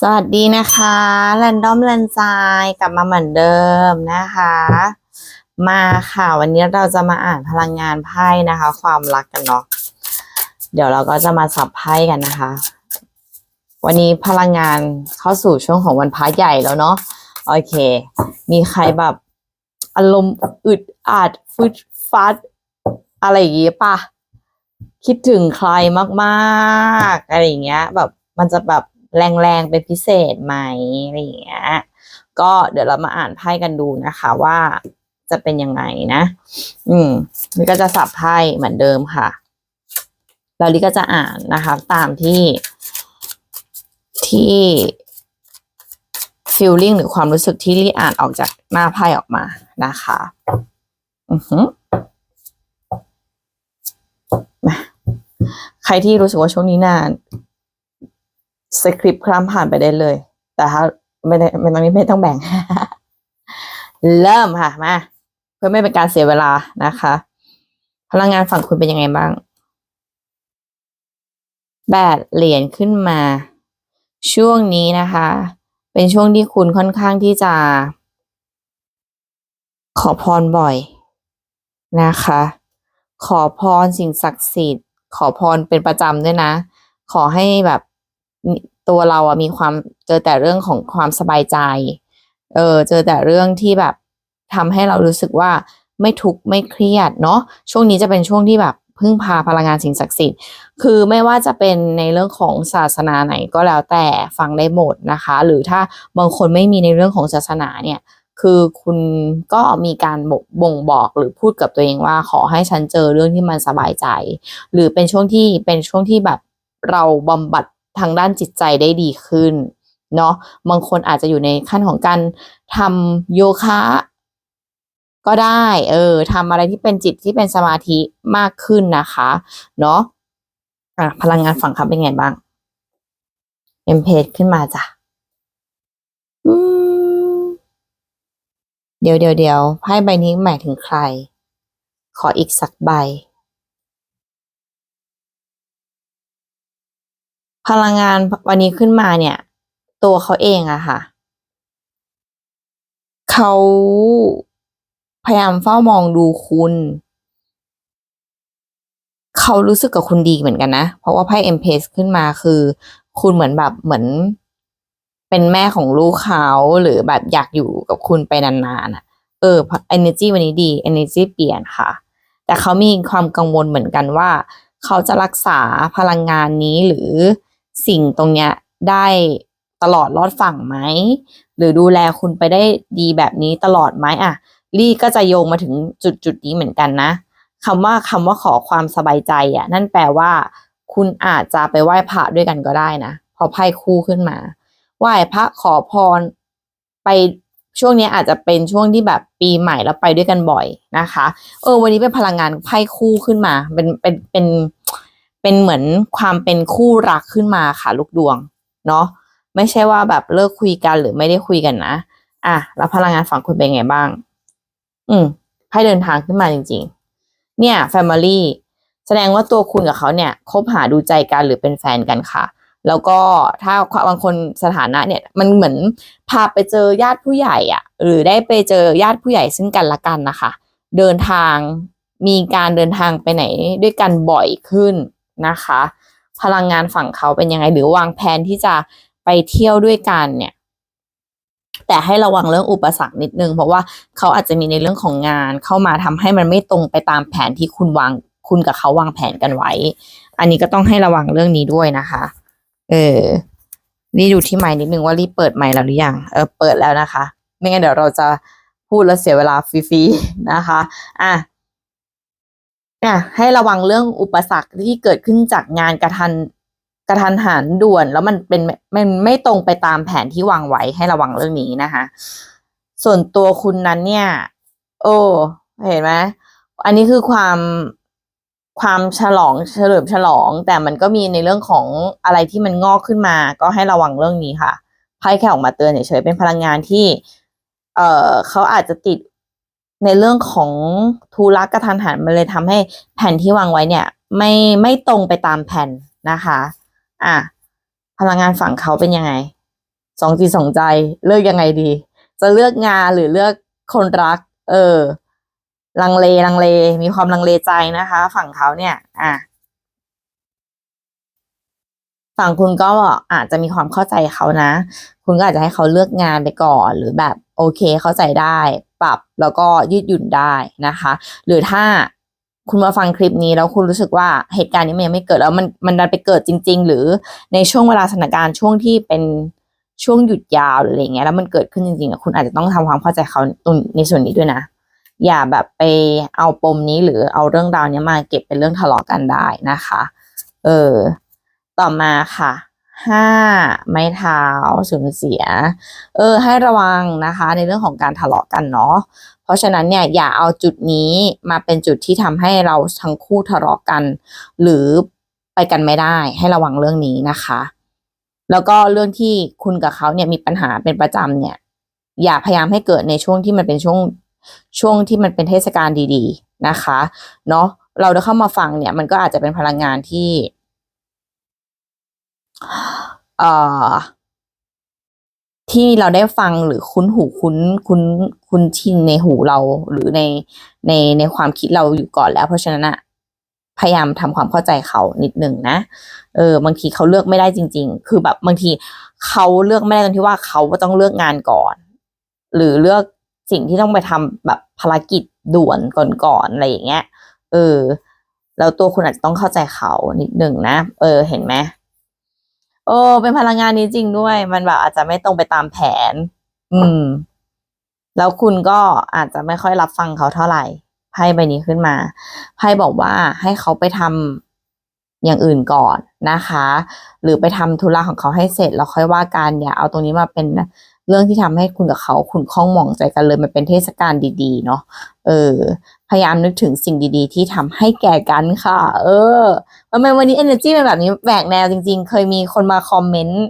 สวัสดีนะคะแรนดอมแลนจายกลับมาเหมือนเดิมนะคะ มาค่ะวันนี้เราจะมาอ่านพลังงานไพ่นะคะ ความรักกันเนาะเดี๋ยวเราก็จะมาสับไพ่กันนะคะ วันนี้พลังงานเข้าสู่ช่วงของวันพระใหญ่แล้วเนาะโอเค มีใครแบบอารมณ์อึดอัดฟึดฟัด อะไรอย่างงี้ปะคิดถึงใครมากๆอะไรอย่างเงี้ย แบบมันจะแบบ แรงๆเป็นพิเศษไหมอะไรอย่างเงี้ยก็เดี๋ยวเรามาอ่านไพ่กันดูนะคะว่าจะเป็นยังไงนะ อืมนี่ก็จะสับไพ่เหมือนเดิมค่ะแล้วลิก็จะอ่านนะคะ ตามที่ที่ feeling หรือความรู้สึกที่ลี่อ่านออกจากหน้าไพ่ออกมานะคะ อือหือมาใครที่รู้สึกว่าช่วงนี้นาน สคริปต์คลำผ่านไปได้เลย แต่ถ้าไม่ได้ไม่ต้องนี้ไม่ต้องแบ่ง เริ่มค่ะมาเพื่อไม่เป็นการเสียเวลานะคะ พลังงานฝั่งคุณเป็นยังไงบ้างแบดเหรียญขึ้นมา ช่วงนี้นะคะ เป็นช่วงที่คุณค่อนข้างที่จะ ขอพรบ่อยนะคะ ขอพรสิ่งศักดิ์สิทธิ์ ขอพรเป็นประจำด้วยนะ ขอให้แบบ ตัวเราอะมีความเจอแต่เรื่องของความสบายใจ เออเจอแต่เรื่องที่แบบทำให้เรารู้สึกว่าไม่ทุกข์ไม่เครียดเนาะช่วงนี้จะเป็นช่วงที่แบบพึ่งพาพลังงานสิ่งศักดิ์สิทธิ์ คือไม่ว่าจะเป็นในเรื่องของศาสนาไหนก็แล้วแต่ฟังได้หมดนะคะ หรือถ้าบางคนไม่มีในเรื่องของศาสนาเนี่ย คือคุณก็มีการบบ่งบอกหรือพูดกับตัวเองว่าขอให้ฉันเจอเรื่องที่มันสบายใจ หรือเป็นช่วงที่เป็นช่วงที่แบบเราบำบัด ทางด้านจิตใจได้ดีขึ้นเนาะบางคนอาจจะอยู่ในขั้นของการทำโยคะก็ได้ เออทำอะไรที่เป็นจิตที่เป็นสมาธิมากขึ้นนะคะ เนาะอะพลังงานฝั่งครับเป็นไงบ้างเอ็มเพจขึ้นมาจ้ะเดี๋ยวเดี๋ยวเดี๋ยวไพ่ใบนี้หมายถึงใคร ขออีกสักใบ พลังงานวันนี้ขึ้นมาเนี่ย ตัวเขาเองอะค่ะ เขาพยายามเฝ้ามองดูคุณ เขารู้สึกกับคุณดีเหมือนกันนะ เพราะว่าไพ่เอ็มเพสขึ้นมาคือ คุณเหมือนแบบเหมือน เป็นแม่ของลูกเขาหรือแบบอยากอยู่กับคุณไปนานๆอะเออ energy วันนี้ดี energy เปลี่ยนค่ะ แต่เขามีความกังวลเหมือนกันว่า เขาจะรักษาพลังงานนี้หรือ สิ่งตรงเนี้ยได้ตลอดรอดฝั่งไหม หรือดูแลคุณไปได้ดีแบบนี้ตลอดไหมอะลี่ก็จะโยงมาถึงจุดจุดนี้เหมือนกันนะคำว่าคำว่าขอความสบายใจอะนั่นแปลว่า คุณอาจจะไปไหว้พระด้วยกันก็ได้นะพอไพ่คู่ขึ้นมา ไหว้พระขอพรไปช่วงนี้อาจจะเป็นช่วงที่แบบปีใหม่แล้วไปด้วยกันบ่อยนะคะ เออ วันนี้เป็นพลังงานไพ่คู่ขึ้นมา เป็นเป็นเป็นเเป็นเหมือนความเป็นคู่รักขึ้นมาค่ะลูกดวงเนาะไม่ใช่ว่าแบบเลิกคุยกันหรือไม่ได้คุยกันนะอะแล้วพลังงานฝั่งคุณเป็นไงบ้าง อืมไพ่เดินทางขึ้นมาจริง ๆ เนี่ย Family แสดงว่าตัวคุณกับเขาเนี่ยคบหาดูใจกันหรือเป็นแฟนกันค่ะ แล้วก็ถ้าบางคนสถานะเนี่ย มันเหมือนพาไปเจอญาติผู้ใหญ่อะ หรือได้ไปเจอญาติผู้ใหญ่ซึ่งกันและกันนะคะ เดินทางมีการเดินทางไปไหนด้วยกันบ่อยขึ้น นะคะ พลังงานฝั่งเขาเป็นยังไง หรือวางแผนที่จะไปเที่ยวด้วยกันเนี่ย แต่ให้ระวังเรื่องอุปสรรคนิดนึง เพราะว่าเขาอาจจะมีในเรื่องของงานเข้ามาทำให้มันไม่ตรงไปตามแผนที่คุณวางคุณกับเขาวางแผนกันไว้ อันนี้ก็ต้องให้ระวังเรื่องนี้ด้วยนะคะ เออ นี่ดูที่ไมค์นิดนึงว่ารีบเปิดไมค์แล้วหรือยัง เออ เปิดแล้วนะคะ ไม่งั้นเดี๋ยวเราจะพูดแล้วเสียเวลาฟรีๆนะคะ อะ่ะให้ระวังเรื่องอุปสรรคที่เกิดขึ้นจากงานกระทันกระทันหันด่วน แล้วมันเป็นมันไม่ตรงไปตามแผนที่วางไว้ให้ระวังเรื่องนี้นะคะ ส่วนตัวคุณนั้นเนี่ย โอ้เห็นไหมอันนี้คือความความฉลองเฉลิมฉลอง แต่มันก็มีในเรื่องของอะไรที่มันงอกขึ้นมา ก็ให้ระวังเรื่องนี้ค่ะไพ่แค่ออกมาเตือนเฉยๆเป็นพลังงานที่ เอ่อเขาอาจจะติด ในเรื่องของทุรักกระทันหันมันเลยทำให้แผ่นที่วางไว้เนี่ยไม่ไม่ตรงไปตามแผ่นนะคะ อะพลังงานฝั่งเขาเป็นยังไงสองจิตสองใจเลือกยังไงดี จะเลือกงานหรือเลือกคนรัก เออ ลังเลลังเล มีความลังเลใจนะคะ ฝั่งเขาเนี่ย อะฝั่งคุณก็อาจจะมีความเข้าใจเขานะ คุณก็อาจจะให้เขาเลือกงานไปก่อน หรือแบบโอเคเข้าใจได้ ปรับแล้วก็ยืดหยุ่นได้นะคะ หรือถ้าคุณมาฟังคลิปนี้แล้วคุณรู้สึกว่าเหตุการณ์นี้มันยังไม่เกิดแล้วมันมันดันไปเกิดจริง ๆ หรือในช่วงเวลาสถานการณ์ช่วงที่เป็นช่วงหยุดยาวหรืออะไรเงี้ยแล้วมันเกิดขึ้นจริงๆอะคุณอาจจะต้องทำความเข้าใจเขาตรงในส่วนนี้ด้วยนะ อย่าแบบไปเอาปมนี้หรือเอาเรื่องราวนี้มาเก็บเป็นเรื่องทะเลาะกันได้นะคะ เออ ต่อมาค่ะ ห้าไม้เท้าสูญเสีย เออ ให้ระวังนะคะ ในเรื่องของการทะเลาะกันเนาะเพราะฉะนั้นเนี่ยอย่าเอาจุดนี้มาเป็นจุดที่ทำให้เราทั้งคู่ทะเลาะกัน หรือไปกันไม่ได้ให้ระวังเรื่องนี้นะคะ แล้วก็เรื่องที่คุณกับเขาเนี่ยมีปัญหาเป็นประจำเนี่ย อย่าพยายามให้เกิดในช่วงที่มันเป็นช่วงช่วงที่มันเป็นเทศกาลดี ๆนะคะ เนาะเราได้เข้ามาฟังเนี่ย มันก็อาจจะเป็นพลังงานที่ เอ่อ ที่เราได้ฟังหรือคุ้นหูคุ้นคุ้นคุ้นชินในหูเราหรือในในในความคิดเราอยู่ก่อนแล้ว เพราะฉะนั้นอะพยายามทำความเข้าใจเขานิดหนึ่งนะ เออบางทีเขาเลือกไม่ได้จริง ๆ คือแบบบางทีเขาเลือกไม่ได้ตรงที่ว่าเขาต้องเลือกงานก่อน หรือเลือกสิ่งที่ต้องไปทำแบบภารกิจด่วนก่อนๆอะไรอย่างเงี้ย เออ แล้วตัวคุณอาจจะต้องเข้าใจเขานิดหนึ่งนะ เออ เห็นไหม โอ้เป็นพลังงานนี้จริงด้วย มันแบบอาจจะไม่ตรงไปตามแผน อืม แล้วคุณก็อาจจะไม่ค่อยรับฟังเขาเท่าไหร่ไพ่ใบนี้ขึ้นมาไพ่บอกว่าให้เขาไปทำอย่างอื่นก่อน นะคะ หรือไปทำธุระของเขาให้เสร็จแล้วค่อยว่ากันอย่าเอาตรงนี้มาเป็นเรื่องที่ทำให้คุณกับเขาคุณข้องหมองใจกันเลยมันเป็นเทศกาลดีๆ เนาะเออ พยายามนึกถึงสิ่งดีๆ ที่ทำให้แก่กันค่ะ เออทำไมวันนี้ energy เป็นแบบนี้แหวกแนวจริง ๆ เคยมีคนมาคอมเมนต์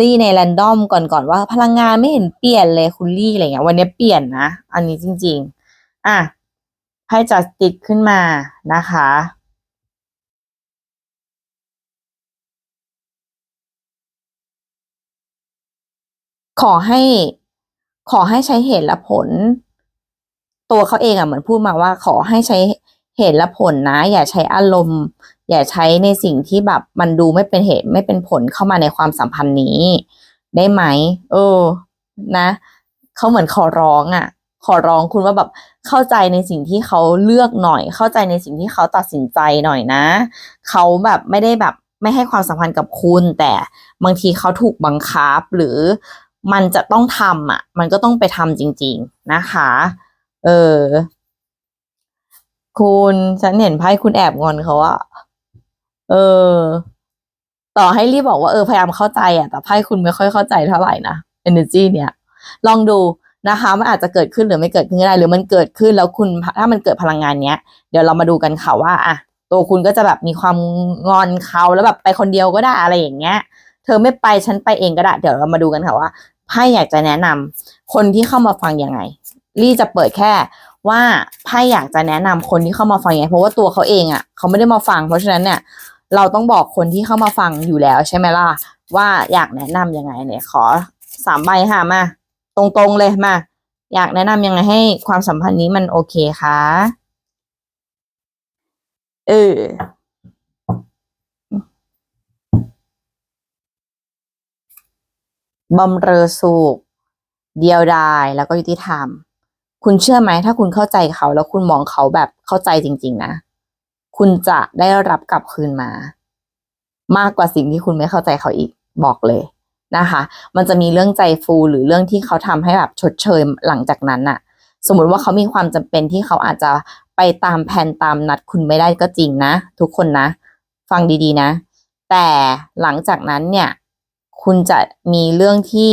ลี่ในแรนดอมก่อนๆว่า พลังงานไม่เห็นเปลี่ยนเลยคุณลี่อะไรเงี้ยวันนี้เปลี่ยนนะ อันนี้จริง ๆ อะให้จัสติดขึ้นมานะคะ ขอให้ ขอให้ใช้เหตุและผล ตัวเขาเองอะเหมือนพูดมาว่า ขอให้ใช้เหตุและผลนะ อย่าใช้อารมณ์ อย่าใช้ในสิ่งที่แบบมันดูไม่เป็นเหตุไม่เป็นผลเข้ามาในความสัมพันธ์นี้ ได้ไหมเออ นะเขาเหมือนขอร้องอะ ขอร้องคุณว่าแบบเข้าใจในสิ่งที่เขาเลือกหน่อย เข้าใจในสิ่งที่เขาตัดสินใจหน่อยนะเขาแบบไม่ได้แบบไม่ให้ความสัมพันธ์กับคุณ แต่บางทีเขาถูกบังคับหรือ มันจะต้องทำอะ มันก็ต้องไปทำจริง ๆ นะคะ เออ คุณฉันเห็นไพ่คุณแอบงอนเขาอะเออ ต่อให้รีบบอกว่าเออพยายามเข้าใจอะแต่ไพ่คุณไม่ค่อยเข้าใจเท่าไหร่นะ energy เนี่ย ลองดูนะคะ มันอาจจะเกิดขึ้นหรือไม่เกิดขึ้นก็ได้ หรือมันเกิดขึ้นแล้วคุณถ้ามันเกิดพลังงานเนี้ย เดี๋ยวเรามาดูกันค่ะว่าอะตัวคุณก็จะแบบมีความงอนเขาแล้วแบบไปคนเดียวก็ได้อะไรอย่างเงี้ย เธอไม่ไปฉันไปเองก็ได้ เดี๋ยวเรามาดูกันค่ะว่า ไพ่อยากจะแนะนำคนที่เข้ามาฟังยังไง ลี่จะเปิดแค่ว่าไพ่อยากจะแนะนำคนที่เข้ามาฟังยังไง เพราะว่าตัวเขาเองอะเขาไม่ได้มาฟัง เพราะฉะนั้นเนี่ยเราต้องบอกคนที่เข้ามาฟังอยู่แล้วใช่ไหมล่ะว่าอยากแนะนำยังไงเนี่ยขอสามใบค่ะมา ตรงๆเลยมา อยากแนะนำยังไงให้ความสัมพันธ์นี้มันโอเคคะเออ บำเรอสุข เดียวดายแล้วก็ยุติธรรม คุณเชื่อไหมถ้าคุณเข้าใจเขา แล้วคุณมองเขาแบบเข้าใจจริง ๆ นะ คุณจะได้รับกลับคืนมา มากกว่าสิ่งที่คุณไม่เข้าใจเขาอีกบอกเลยนะคะ มันจะมีเรื่องใจฟูหรือเรื่องที่เขาทำให้แบบชดเชยหลังจากนั้นน่ะสมมุติว่าเขามีความจำเป็นที่เขาอาจจะไปตามแผนตามนัดคุณไม่ได้ก็จริงนะ ทุกคนนะ ฟังดีๆนะ แต่หลังจากนั้นเนี่ย คุณจะมีเรื่องที่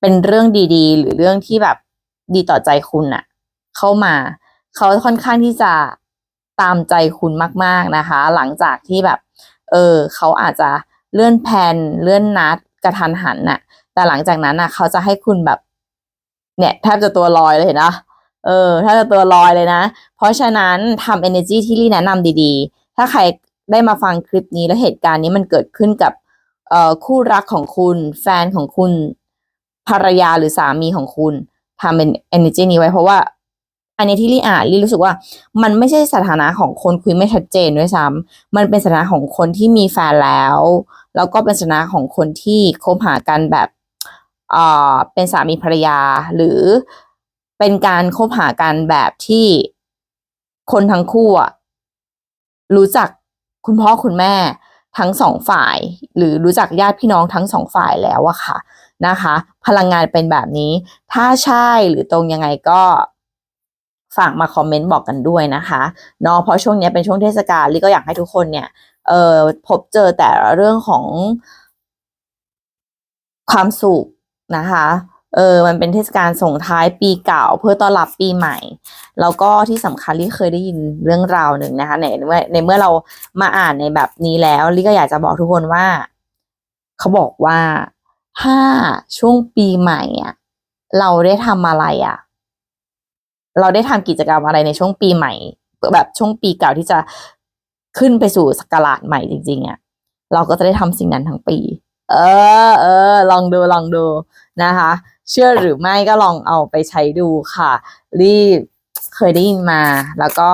เป็นเรื่องดี ๆ หรือเรื่องที่แบบดีต่อใจคุณน่ะเข้ามา เขาค่อนข้างที่จะตามใจคุณมาก ๆนะคะ หลังจากที่แบบ เออ เขาอาจจะเลื่อนแผนเลื่อนนัดกระทันหันน่ะ แต่หลังจากนั้นน่ะ เขาจะให้คุณแบบ เนี่ยแทบจะตัวลอยเลยเห็นนะเออแทบจะตัวลอยเลยนะ เพราะฉะนั้นทำ energy ที่ลี่แนะนำดีๆ ถ้าใครได้มาฟังคลิปนี้แล้วเหตุการณ์นี้มันเกิดขึ้นกับ คู่รักของคุณ แฟนของคุณ ภรรยาหรือสามีของคุณทำเป็น energy นี้ไว้เพราะว่า อันนี้ที่ลี่อ่านลี่รู้สึกว่า มันไม่ใช่สถานะของคนคุยไม่ชัดเจนด้วยซ้ำมันเป็นสถานะของคนที่มีแฟนแล้ว แล้วก็เป็นสถานะของคนที่คบหากันแบบเอ่อเป็นสามีภรรยา หรือเป็นการคบหากันแบบที่คนทั้งคู่อะรู้จักคุณพ่อคุณแม่ ทั้งสองฝ่าย หรือรู้จักญาติพี่น้องทั้งสองฝ่ายแล้วอะค่ะนะคะ พลังงานเป็นแบบนี้ ถ้าใช่หรือตรงยังไงก็ฝากมาคอมเมนต์บอกกันด้วยนะคะเนาะเพราะช่วงนี้เป็นช่วงเทศกาลลี่ก็อยากให้ทุกคนเนี่ยเอ่อพบเจอแต่เรื่องของความสุขนะคะ เออมันเป็นเทศกาลส่งท้ายปีเก่าเพื่อต้อนรับปีใหม่ แล้วก็ที่สำคัญลี่เคยได้ยินเรื่องราวหนึ่งนะคะในเมื่อในเมื่อเรามาอ่านในแบบนี้แล้วลี่ก็อยากจะบอกทุกคนว่า เขาบอกว่าถ้าช่วงปีใหม่อะเราได้ทำอะไรอะ เราได้ทำกิจกรรมอะไรในช่วงปีใหม่แบบช่วงปีเก่าที่จะขึ้นไปสู่สกราชใหม่จริงๆอะเราก็จะได้ทำสิ่งนั้นทั้งปี เออ เออ ลองดู ลองดูนะคะ เชื่อหรือไม่ก็ลองเอาไปใช้ดูค่ะ รีบเคยได้ยินมา แล้วก็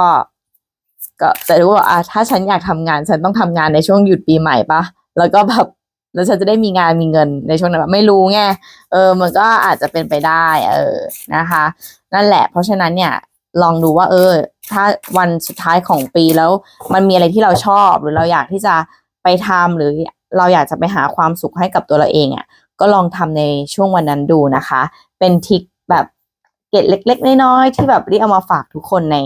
ก็จะรู้ว่าอะถ้าฉันอยากทำงาน ฉันต้องทำงานในช่วงหยุดปีใหม่ปะแล้วก็แบบแล้วฉันจะได้มีงานมีเงินในช่วงนั้นแบบไม่รู้ไงเออ มันก็อาจจะเป็นไปได้ เออนะคะ นั่นแหละ เพราะฉะนั้นเนี่ยลองดูว่า เออ ถ้าวันสุดท้ายของปีแล้ว มันมีอะไรที่เราชอบ หรือเราอยากที่จะไปทำหรือเราอยากจะไปหาความสุขให้กับตัวเราเองอะ่ะ ก็ลองทำในช่วงวันนั้นดูนะคะ เป็นทิกแบบเกตเล็ก ๆ น้อยๆที่แบบรีเอามาฝากทุกคนใน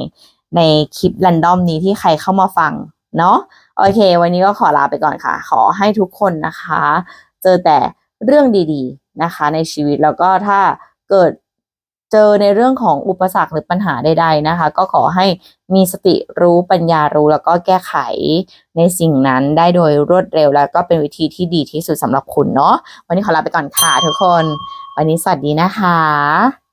ในคลิปรันดอมนี้ที่ใครเข้ามาฟังเนาะโอเค วันนี้ก็ขอลาไปก่อนค่ะ ขอให้ทุกคนนะคะ เจอแต่เรื่องดีๆนะคะ ในชีวิตแล้วก็ถ้าเกิด เจอในเรื่องของอุปสรรคหรือปัญหาใด ๆนะคะ ก็ขอให้มีสติรู้ปัญญารู้แล้วก็แก้ไขในสิ่งนั้นได้โดยรวดเร็วแล้วก็เป็นวิธีที่ดีที่สุดสำหรับคุณเนาะวันนี้ขอลาไปก่อนค่ะทุกคน วันนี้สวัสดีนะคะ